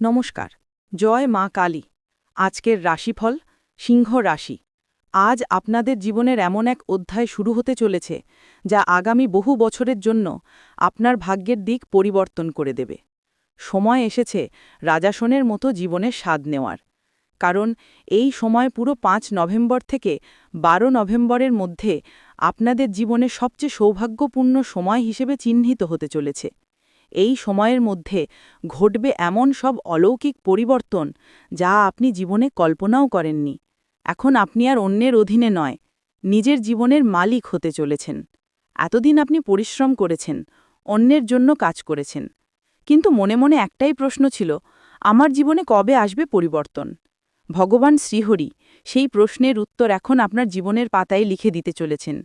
নমস্কার, জয় মা কালী। আজকের রাশিফল সিংহ রাশি। আজ আপনাদের জীবনের এমন এক অধ্যায় শুরু হতে চলেছে, যা আগামী বহু বছরের জন্য আপনার ভাগ্যের দিক পরিবর্তন করে দেবে। সময় এসেছে রাজাসনের মতো জীবনের স্বাদ নেওয়ার। কারণ এই সময় পুরো পাঁচ নভেম্বর থেকে বারো নভেম্বরের মধ্যে আপনাদের জীবনে সবচেয়ে সৌভাগ্যপূর্ণ সময় হিসেবে চিহ্নিত হতে চলেছে। এই সময়ের মধ্যে ঘটবে এমন সব অলৌকিক পরিবর্তন যা আপনি জীবনে কল্পনাও করেননি। এখন আপনি আর অন্যের অধীনে নয়, নিজের জীবনের মালিক হতে চলেছেন। এতদিন আপনি পরিশ্রম করেছেন, অন্যের জন্য কাজ করেছেন। কিন্তু মনে মনে একটাই প্রশ্ন ছিল, আমার জীবনে কবে আসবে পরিবর্তন? ভগবান শ্রীহরি সেই প্রশ্নের উত্তর এখন আপনার জীবনের পাতায় লিখে দিতে চলেছেন।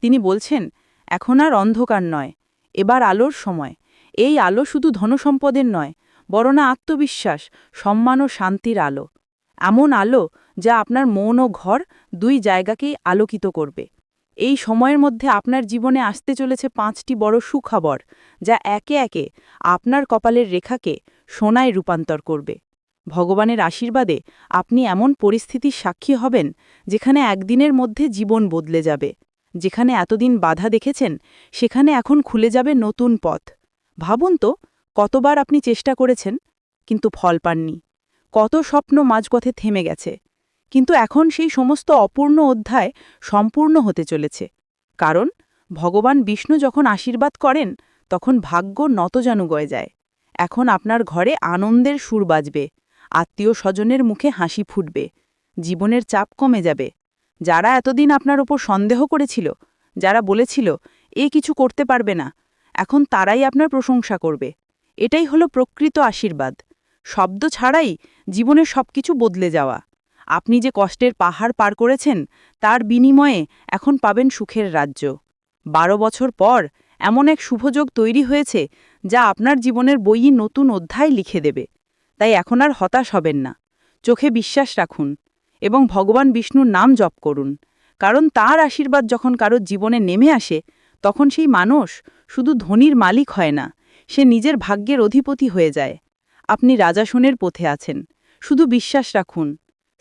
তিনি বলছেন, এখন আর অন্ধকার নয়, এবার আলোর সময়। এই আলো শুধু ধনসম্পদের নয় বরনা আত্মবিশ্বাস, সম্মান ও শান্তির আলো। এমন আলো যা আপনার মন ও ঘর দুই জায়গাকেই আলোকিত করবে। এই সময়ের মধ্যে আপনার জীবনে আসতে চলেছে পাঁচটি বড় সুখবর, যা একে একে আপনার কপালের রেখাকে সোনায় রূপান্তর করবে। ভগবানের আশীর্বাদে আপনি এমন পরিস্থিতির সাক্ষী হবেন, যেখানে একদিনের মধ্যে জীবন বদলে যাবে। যেখানে এতদিন বাধা দেখেছেন, সেখানে এখন খুলে যাবে নতুন পথ। ভাবুন তো, কতবার আপনি চেষ্টা করেছেন, কিন্তু ফল পাননি। কত স্বপ্ন মাঝপথে থেমে গেছে, কিন্তু এখন সেই সমস্ত অপূর্ণ অধ্যায় সম্পূর্ণ হতে চলেছে। কারণ, ভগবান বিষ্ণু যখন আশীর্বাদ করেন, তখন ভাগ্য নতজানু গয়ে যায়। এখন আপনার ঘরে আনন্দের সুর বাজবে, আত্মীয় স্বজনের মুখে হাসি ফুটবে, জীবনের চাপ কমে যাবে। যারা এতদিন আপনার ওপর সন্দেহ করেছিল, যারা বলেছিল, এ কিছু করতে পারবে না এখন তারাই আপনার প্রশংসা করবে। এটাই হলো প্রকৃত আশীর্বাদ। শব্দ ছাড়াই জীবনের সবকিছু বদলে যাওয়া। আপনি যে কষ্টের পাহাড় পার করেছেন, তার বিনিময়ে এখন পাবেন সুখের রাজ্য। বারো বছর পর এমন এক শুভযোগ তৈরি হয়েছে, যা আপনার জীবনের বইই নতুন অধ্যায় লিখে দেবে। তাই এখন আর হতাশ হবেন না। চোখে বিশ্বাস রাখুন এবং ভগবান বিষ্ণুর নাম জপ করুন। কারণ তার আশীর্বাদ যখন কারোর জীবনে নেমে আসে, তখন সেই মানুষ শুধু ধনির মালিক হয় না, সে নিজের ভাগ্যের অধিপতি হয়ে যায়। আপনি রাজাসনের পথে আছেন, শুধু বিশ্বাস রাখুন।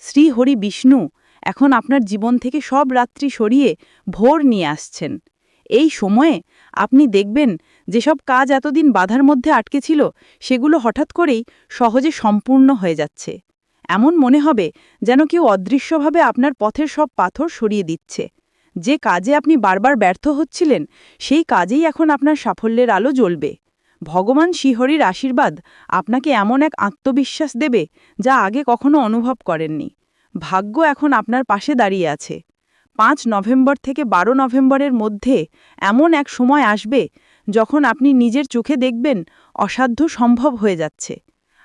শ্রী হরি বিষ্ণু এখন আপনার জীবন থেকে সব রাত্রি সরিয়ে ভোর নিয়ে আসছেন। এই সময়ে আপনি দেখবেন যেসব কাজ এতদিন বাধার মধ্যে আটকে ছিল, সেগুলো হঠাৎ করেই সহজে সম্পূর্ণ হয়ে যাচ্ছে। এমন মনে হবে যেন কেউ অদৃশ্যভাবে আপনার পথের সব পাথর সরিয়ে দিচ্ছে। যে কাজে আপনি বারবার ব্যর্থ হচ্ছিলেন, সেই কাজেই এখন আপনার সাফল্যের আলো জ্বলবে। ভগবান শিহরির আশীর্বাদ আপনাকে এমন এক আত্মবিশ্বাস দেবে যা আগে কখনো অনুভব করেননি। ভাগ্য এখন আপনার পাশে দাঁড়িয়ে আছে। পাঁচ নভেম্বর থেকে বারো নভেম্বরের মধ্যে এমন এক সময় আসবে যখন আপনি নিজের চোখে দেখবেন অসাধ্য সম্ভব হয়ে যাচ্ছে।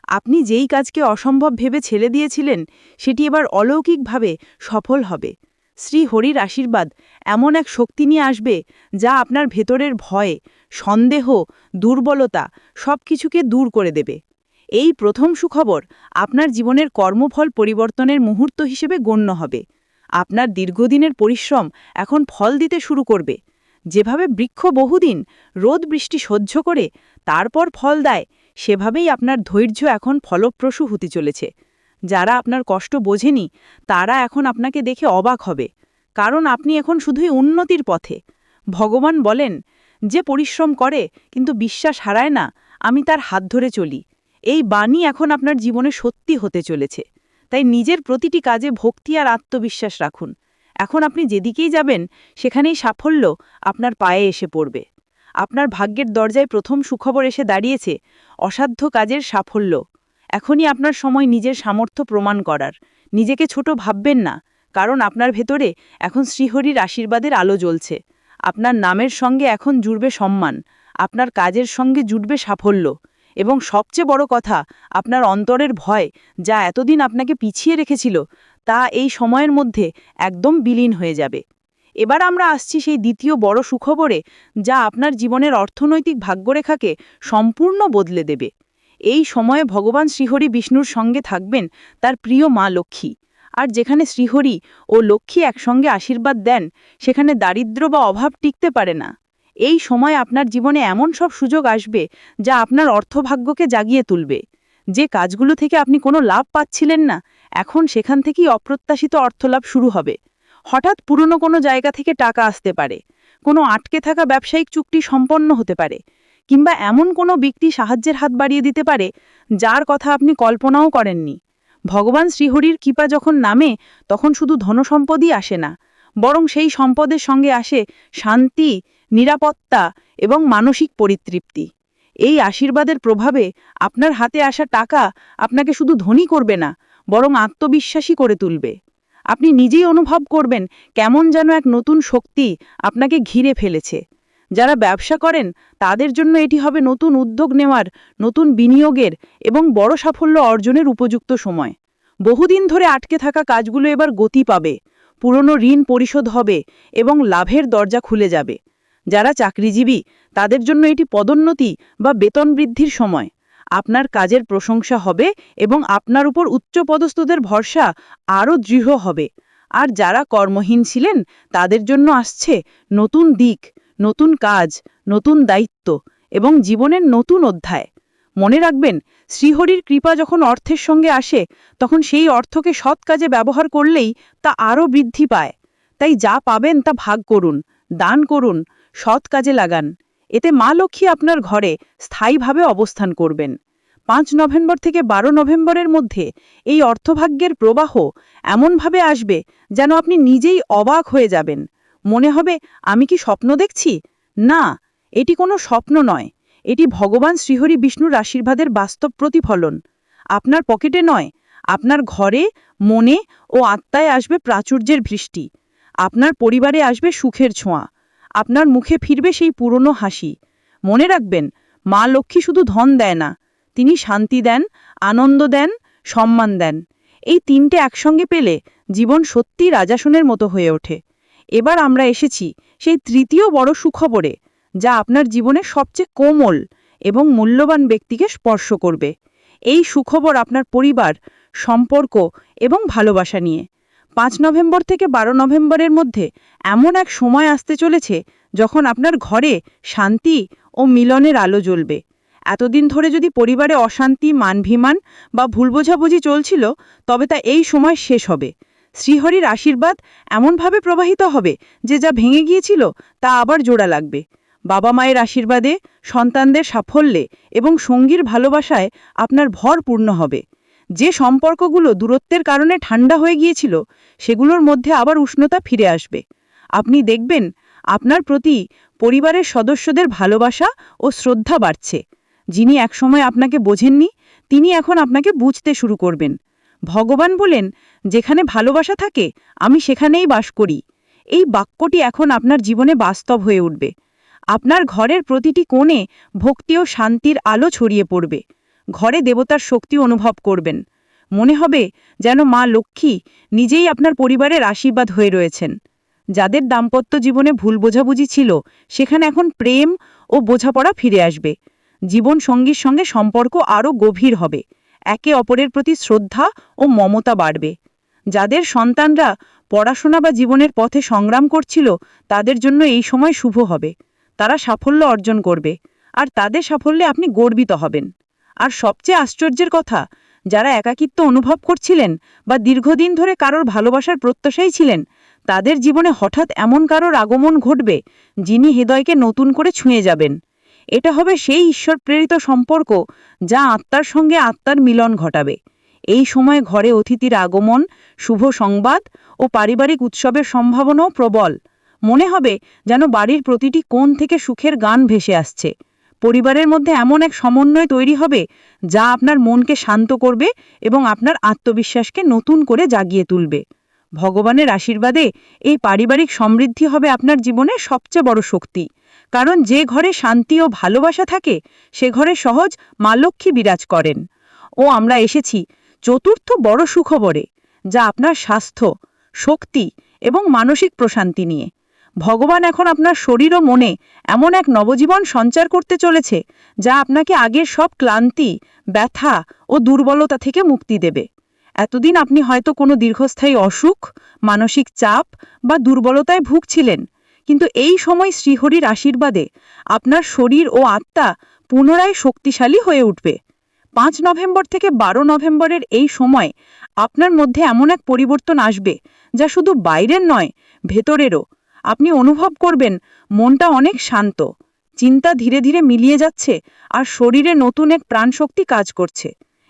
আপনি যেই কাজকে অসম্ভব ভেবে ছেড়ে দিয়েছিলেন, সেটি এবার অলৌকিকভাবে সফল হবে। শ্রী হরির আশীর্বাদ এমন এক শক্তি নিয়ে আসবে যা আপনার ভেতরের ভয়, সন্দেহ, দুর্বলতা সব কিছুকে দূর করে দেবে। এই প্রথম সুখবর আপনার জীবনের কর্মফল পরিবর্তনের মুহূর্ত হিসেবে গণ্য হবে। আপনার দীর্ঘদিনের পরিশ্রম এখন ফল দিতে শুরু করবে। যেভাবে বৃক্ষ বহুদিন রোদ বৃষ্টি সহ্য করে, তারপর ফল দেয়, সেভাবেই আপনার ধৈর্য এখন ফলপ্রসূ হতে চলেছে। যারা আপনার কষ্ট বোঝেনি, তারা এখন আপনাকে দেখে অবাক হবে। কারণ আপনি এখন শুধুই উন্নতির পথে। ভগবান বলেন, যে পরিশ্রম করে, কিন্তু বিশ্বাস হারায় না, আমি তার হাত ধরে চলি। এই বাণী এখন আপনার জীবনে সত্যি হতে চলেছে। তাই নিজের প্রতিটি কাজে ভক্তি আর আত্মবিশ্বাস রাখুন। এখন আপনি যেদিকেই যাবেন, সেখানেই সাফল্য আপনার পায়ে এসে পড়বে। আপনার ভাগ্যের দরজায় প্রথম সুখবর এসে দাঁড়িয়েছে, অসাধ্য কাজের সাফল্য। এখনই আপনার সময় নিজের সামর্থ্য প্রমাণ করার। নিজেকে ছোট ভাববেন না, কারণ আপনার ভেতরে এখন শ্রীহরির আশীর্বাদের আলো জ্বলছে। আপনার নামের সঙ্গে এখন জুড়বে সম্মান, আপনার কাজের সঙ্গে জুটবে সাফল্য। এবং সবচেয়ে বড় কথা, আপনার অন্তরের ভয় যা এতদিন আপনাকে পিছিয়ে রেখেছিল, তা এই সময়ের মধ্যে একদম বিলীন হয়ে যাবে। এবার আমরা আসছি সেই দ্বিতীয় বড় সুখবরে, যা আপনার জীবনের অর্থনৈতিক ভাগ্যরেখাকে সম্পূর্ণ বদলে দেবে। এই সময়ে ভগবান শ্রীহরি বিষ্ণুর সঙ্গে থাকবেন তার প্রিয় মা লক্ষ্মী। আর যেখানে শ্রীহরি ও লক্ষ্মী একসঙ্গে আশীর্বাদ দেন, সেখানে দারিদ্র বা অভাব টিকতে পারে না। এই সময় আপনার জীবনে এমন সব সুযোগ আসবে, যা আপনার অর্থভাগ্যকে জাগিয়ে তুলবে। যে কাজগুলো থেকে আপনি কোনো লাভ পাচ্ছিলেন না, এখন সেখান থেকেই অপ্রত্যাশিত অর্থলাভ শুরু হবে। হঠাৎ পুরনো কোনো জায়গা থেকে টাকা আসতে পারে। কোনো আটকে থাকা ব্যবসায়িক চুক্তি সম্পন্ন হতে পারে। কিংবা এমন কোনো ব্যক্তি সাহায্যের হাত বাড়িয়ে দিতে পারে, যার কথা আপনি কল্পনাও করেননি। ভগবান শ্রীহরির কৃপা যখন নামে, তখন শুধু ধনসম্পদই আসে না, বরং সেই সম্পদের সঙ্গে আসে শান্তি, নিরাপত্তা এবং মানসিক পরিতৃপ্তি। এই আশীর্বাদের প্রভাবে আপনার হাতে আসা টাকা আপনাকে শুধু ধনী করবে না, বরং আত্মবিশ্বাসী করে তুলবে। আপনি নিজেই অনুভব করবেন কেমন যেন এক নতুন শক্তি আপনাকে ঘিরে ফেলেছে। যারা ব্যবসা করেন, তাদের জন্য এটি হবে নতুন উদ্যোগ নেওয়ার, নতুন বিনিয়োগের এবং বড় সাফল্য অর্জনের উপযুক্ত সময়। বহুদিন ধরে আটকে থাকা কাজগুলো এবার গতি পাবে, পুরনো ঋণ পরিশোধ হবে এবং লাভের দরজা খুলে যাবে। যারা চাকরিজীবী, তাদের জন্য এটি পদোন্নতি বা বেতন বৃদ্ধির সময়। আপনার কাজের প্রশংসা হবে এবং আপনার উপর উচ্চপদস্থদের ভরসা আরও দৃঢ় হবে। আর যারা কর্মহীন ছিলেন, তাদের জন্য আসছে নতুন দিক। নতুন কাজ, নতুন দায়িত্ব এবং জীবনের নতুন অধ্যায়। মনে রাখবেন, শ্রীহরির কৃপা যখন অর্থের সঙ্গে আসে, তখন সেই অর্থকে সৎ কাজে ব্যবহার করলেই তা আরও বৃদ্ধি পায়। তাই যা পাবেন তা ভাগ করুন, দান করুন, সৎ কাজে লাগান। এতে মা লক্ষ্মী আপনার ঘরে স্থায়ীভাবে অবস্থান করবেন। পাঁচ নভেম্বর থেকে বারো নভেম্বরের মধ্যে এই অর্থভাগ্যের প্রবাহ এমনভাবে আসবে যেন আপনি নিজেই অবাক হয়ে যাবেন। মনে হবে আমি কি স্বপ্ন দেখছি? না, এটি কোনো স্বপ্ন নয়। এটি ভগবান শ্রীহরি বিষ্ণুর আশীর্বাদের বাস্তব প্রতিফলন। আপনার পকেটে নয়, আপনার ঘরে, মনে ও আত্মায় আসবে প্রাচুর্যের বৃষ্টি আপনার পরিবারে আসবে সুখের ছোঁয়া। আপনার মুখে ফিরবে সেই পুরনো হাসি। মনে রাখবেন, মা লক্ষ্মী শুধু ধন দেয় না, তিনি শান্তি দেন, আনন্দ দেন, সম্মান দেন। এই তিনটে একসঙ্গে পেলে জীবন সত্যি রাজাসনের মতো হয়ে ওঠে। এবার আমরা এসেছি সেই তৃতীয় বড় সুখবরে, যা আপনার জীবনে সবচেয়ে কোমল এবং মূল্যবান ব্যক্তিকে স্পর্শ করবে। এই সুখবর আপনার পরিবার, সম্পর্ক এবং ভালোবাসা নিয়ে। পাঁচ নভেম্বর থেকে বারো নভেম্বরের মধ্যে এমন এক সময় আসতে চলেছে যখন আপনার ঘরে শান্তি ও মিলনের আলো জ্বলবে। এতদিন ধরে যদি পরিবারে অশান্তি, মানভিমান বা ভুল বোঝাবুঝি চলছিল, তবে তা এই সময় শেষ হবে। শ্রীহরির আশীর্বাদ এমনভাবে প্রবাহিত হবে যে যা ভেঙে গিয়েছিল তা আবার জোড়া লাগবে। বাবা মায়ের আশীর্বাদে, সন্তানদের সাফল্যে এবং সঙ্গীর ভালোবাসায় আপনার ভর পূর্ণ হবে। যে সম্পর্কগুলো দূরত্বের কারণে ঠান্ডা হয়ে গিয়েছিল, সেগুলোর মধ্যে আবার উষ্ণতা ফিরে আসবে। আপনি দেখবেন, আপনার প্রতি পরিবারের সদস্যদের ভালোবাসা ও শ্রদ্ধা বাড়ছে। যিনি একসময় আপনাকে বোঝেননি, তিনি এখন আপনাকে বুঝতে শুরু করবেন। ভগবান বলেন, যেখানে ভালোবাসা থাকে, আমি সেখানেই বাস করি। এই বাক্যটি এখন আপনার জীবনে বাস্তব হয়ে উঠবে। আপনার ঘরের প্রতিটি কোণে ভক্তি ও শান্তির আলো ছড়িয়ে পড়বে। ঘরে দেবতার শক্তি অনুভব করবেন। মনে হবে যেন মা লক্ষ্মী নিজেই আপনার পরিবারের আশীর্বাদ হয়ে রয়েছেন। যাদের দাম্পত্য জীবনে ভুল বোঝাবুঝি ছিল, সেখানে এখন প্রেম ও বোঝাপড়া ফিরে আসবে। জীবন সঙ্গীর সঙ্গে সম্পর্ক আরও গভীর হবে। একে অপরের প্রতি শ্রদ্ধা ও মমতা বাড়বে। যাদের সন্তানরা পড়াশোনা বা জীবনের পথে সংগ্রাম করছিল, তাদের জন্য এই সময় শুভ হবে। তারা সাফল্য অর্জন করবে, আর তাদের সাফল্যে আপনি গর্বিত হবেন। আর সবচেয়ে আশ্চর্যের কথা, যারা একাকিত্ব অনুভব করছিলেন বা দীর্ঘদিন ধরে কারোর ভালোবাসার প্রত্যাশাই ছিলেন, তাদের জীবনে হঠাৎ এমন কারোর আগমন ঘটবে, যিনি হৃদয়কে নতুন করে ছুঁয়ে যাবেন। এটা হবে সেই ঈশ্বর প্রেরিত সম্পর্ক যা আত্মার সঙ্গে আত্মার মিলন ঘটাবে। এই সময় ঘরে অতিথির আগমন, শুভ সংবাদ ও পারিবারিক উৎসবের সম্ভাবনাও প্রবল। মনে হবে যেন বাড়ির প্রতিটি কোণ থেকে সুখের গান ভেসে আসছে। পরিবারের মধ্যে এমন এক সমন্বয় তৈরি হবে যা আপনার মনকে শান্ত করবে এবং আপনার আত্মবিশ্বাসকে নতুন করে জাগিয়ে তুলবে। ভগবানের আশীর্বাদে এই পারিবারিক সমৃদ্ধি হবে আপনার জীবনের সবচেয়ে বড় শক্তি। কারণ যে ঘরে শান্তি ও ভালোবাসা থাকে, সে ঘরে সহজ মা লক্ষ্মী বিরাজ করেন। ও আমরা এসেছি চতুর্থ বড় সুখবরে, যা আপনার স্বাস্থ্য, শক্তি এবং মানসিক প্রশান্তি নিয়ে। ভগবান এখন আপনার শরীর ও মনে এমন এক নবজীবন সঞ্চার করতে চলেছে, যা আপনাকে আগের সব ক্লান্তি, ব্যথা ও দুর্বলতা থেকে মুক্তি দেবে। এতদিন আপনি হয়তো কোনো দীর্ঘস্থায়ী অসুখ, মানসিক চাপ বা দুর্বলতায় ভুগছিলেন, কিন্তু এই সময় শ্রীহরির আশীর্বাদে আপনার শরীর ও আত্মা পুনরায় শক্তিশালী হয়ে উঠবে। পাঁচ নভেম্বর থেকে বারো নভেম্বরের এই সময় আপনার মধ্যে এমন এক পরিবর্তন আসবে যা শুধু বাইরের নয়, ভেতরেরও। আপনি অনুভব করবেন মনটা অনেক শান্ত, চিন্তা ধীরে ধীরে মিলিয়ে যাচ্ছে আর শরীরে নতুন এক প্রাণশক্তি কাজ করছে।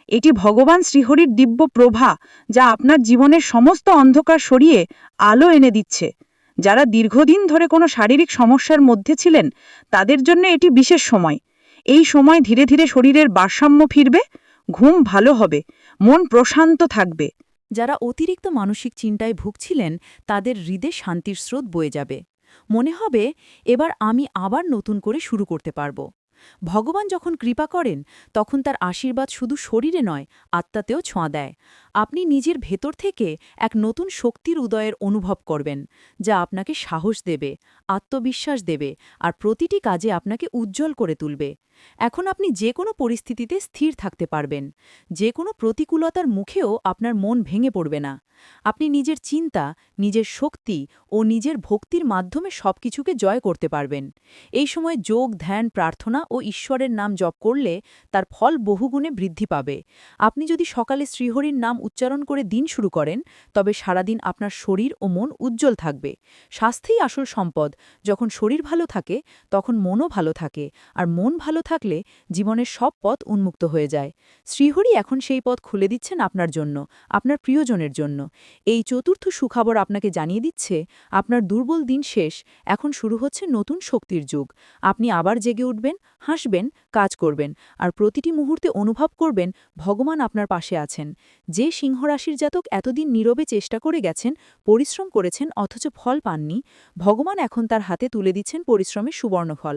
এটি ভগবান শ্রীহরির দিব্য প্রভা, যা আপনার জীবনের সমস্ত অন্ধকার সরিয়ে আলো এনে দিচ্ছে। যারা দীর্ঘদিন ধরে কোনো শারীরিক সমস্যার মধ্যে ছিলেন, তাদের জন্য এটি বিশেষ সময়। এই সময় ধীরে ধীরে শরীরের ভারসাম্য ফিরবে, ঘুম ভালো হবে, মন প্রশান্ত থাকবে। যারা অতিরিক্ত মানসিক চিন্তায় ভুগছিলেন, তাদের হৃদে শান্তির স্রোত বয়ে যাবে। মনে হবে, এবার আমি আবার নতুন করে শুরু করতে পারব। ভগবান যখন কৃপা করেন, তখন তার আশীর্বাদ শুধু শরীরে নয়, আত্মাতেও ছোঁয়া দেয়। আপনি নিজের ভেতর থেকে এক নতুন শক্তির উদয়ের অনুভব করবেন, যা আপনাকে সাহস দেবে। আত্মবিশ্বাস দেবে আর প্রতিটি কাজে আপনাকে উজ্জ্বল করে তুলবে। এখন আপনি যে কোনো পরিস্থিতিতে স্থির থাকতে পারবেন। যে কোনো প্রতিকূলতার মুখেও আপনার মন ভেঙে পড়বে না। আপনি নিজের চিন্তা, নিজের শক্তি ও নিজের ভক্তির মাধ্যমে সবকিছুকে জয় করতে পারবেন। এই সময় যোগ, ধ্যান, প্রার্থনা ও ঈশ্বরের নাম জপ করলে তার ফল বহুগুণে বৃদ্ধি পাবে। আপনি যদি সকালে শ্রীহরির নাম উচ্চারণ করে দিন শুরু করেন, তবে সারাদিন আপনার শরীর ও মন উজ্জ্বল থাকবে। স্বাস্থ্যই আসল সম্পদ। যখন শরীর ভালো থাকে, তখন মনও ভালো থাকে, আর মন ভালো থাকলে জীবনের সব পথ উন্মুক্ত হয়ে যায়। শ্রীহরি এখন সেই পথ খুলে দিচ্ছেন আপনার জন্য, আপনার প্রিয়জনের জন্য। এই চতুর্থ সুখবর আপনাকে জানিয়ে দিচ্ছে, আপনার দুর্বল দিন শেষ, এখন শুরু হচ্ছে নতুন শক্তির যুগ। আপনি আবার জেগে উঠবেন, হাসবেন, কাজ করবেন, আর প্রতিটি মুহূর্তে অনুভব করবেন ভগবান আপনার পাশে আছেন। যে সিংহরাশির জাতক এতদিন নীরবে চেষ্টা করে গেছেন, পরিশ্রম করেছেন, অথচ ফল পাননি, ভগবান এখন তার হাতে তুলে দিচ্ছেন পরিশ্রমের সুবর্ণফল।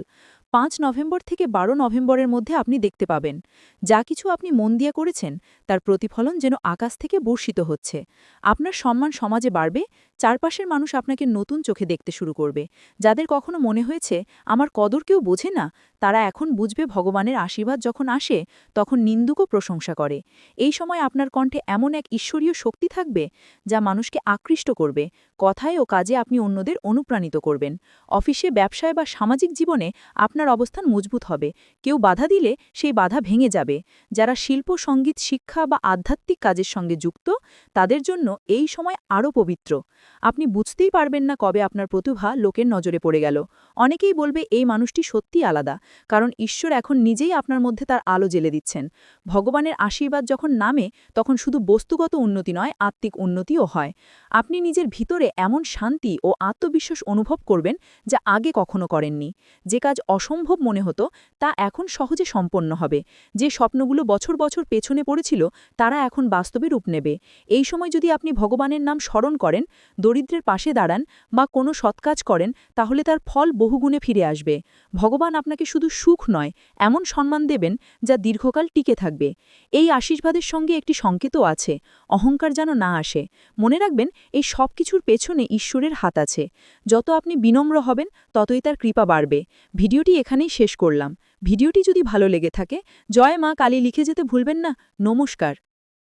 পাঁচ নভেম্বর থেকে বারো নভেম্বরের মধ্যে আপনি দেখতে পাবেন। যা কিছু আপনি মন দিয়ে করেছেন, তার প্রতিফলন যেন আকাশ থেকে বর্ষিত হচ্ছে। আপনার সম্মান সমাজে বাড়বে, চারপাশের মানুষ আপনাকে নতুন চোখে দেখতে শুরু করবে। যাদের কখনো মনে হয়েছে, আমার কদর কেউ বোঝে না তারা এখন বুঝবে ভগবানের আশীর্বাদ যখন আসে, তখন নিন্দুকও প্রশংসা করে। এই সময় আপনার কণ্ঠে এমন এক ঈশ্বরীয় শক্তি থাকবে, যা মানুষকে আকৃষ্ট করবে, কথায় ও কাজে আপনি অন্যদের অনুপ্রাণিত করবেন। অফিসে, ব্যবসায় বা সামাজিক জীবনে আপনার অবস্থান মজবুত হবে। কেউ বাধা দিলে সেই বাধা ভেঙে যাবে। যারা শিল্প, সংগীত, শিক্ষা বা আধ্যাত্মিক কাজের সঙ্গে যুক্ত, তাদের জন্য এই সময় আরও পবিত্র। আপনি বুঝতেই পারবেন না কবে আপনার প্রতিভা লোকের নজরে পড়ে গেল। অনেকেই বলবে, এই মানুষটি সত্যি আলাদা। কারণ ঈশ্বর এখন নিজেই আপনার মধ্যে তার আলো জেলে দিচ্ছেন। ভগবানের আশীর্বাদ যখন নামে, তখন শুধু বস্তুগত উন্নতি নয়, আত্মিক উন্নতিও হয়। আপনি নিজের ভিতরে এমন শান্তি ও আত্মবিশ্বাস অনুভব করবেন যা আগে কখনো করেননি। যে কাজ অসম্ভব মনে হতো তা এখন সহজে সম্পন্ন হবে। যে স্বপ্নগুলো বছর বছর পেছনে পড়েছিল, তারা এখন বাস্তবে রূপ নেবে। এই সময় যদি আপনি ভগবানের নাম স্মরণ করেন, দরিদ্রের পাশে দাঁড়ান বা কোনো সৎকাজ করেন, তাহলে তার ফল বহুগুণে ফিরে আসবে। ভগবান আপনাকে শুধু সুখ নয়, এমন সম্মান দেবেন যা দীর্ঘকাল টিকে থাকবে। এই আশীর্বাদের সঙ্গে একটি সংকেতও আছে, অহংকার যেন না আসে। মনে রাখবেন, এই সব কিছুর পেছনে ঈশ্বরের হাত আছে। যত আপনি বিনম্র হবেন, ততই তার কৃপা বাড়বে। ভিডিওটি এখানেই শেষ করলাম। ভিডিওটি যদি ভালো লেগে থাকে, জয় মা কালী লিখে যেতে ভুলবেন না। নমস্কার।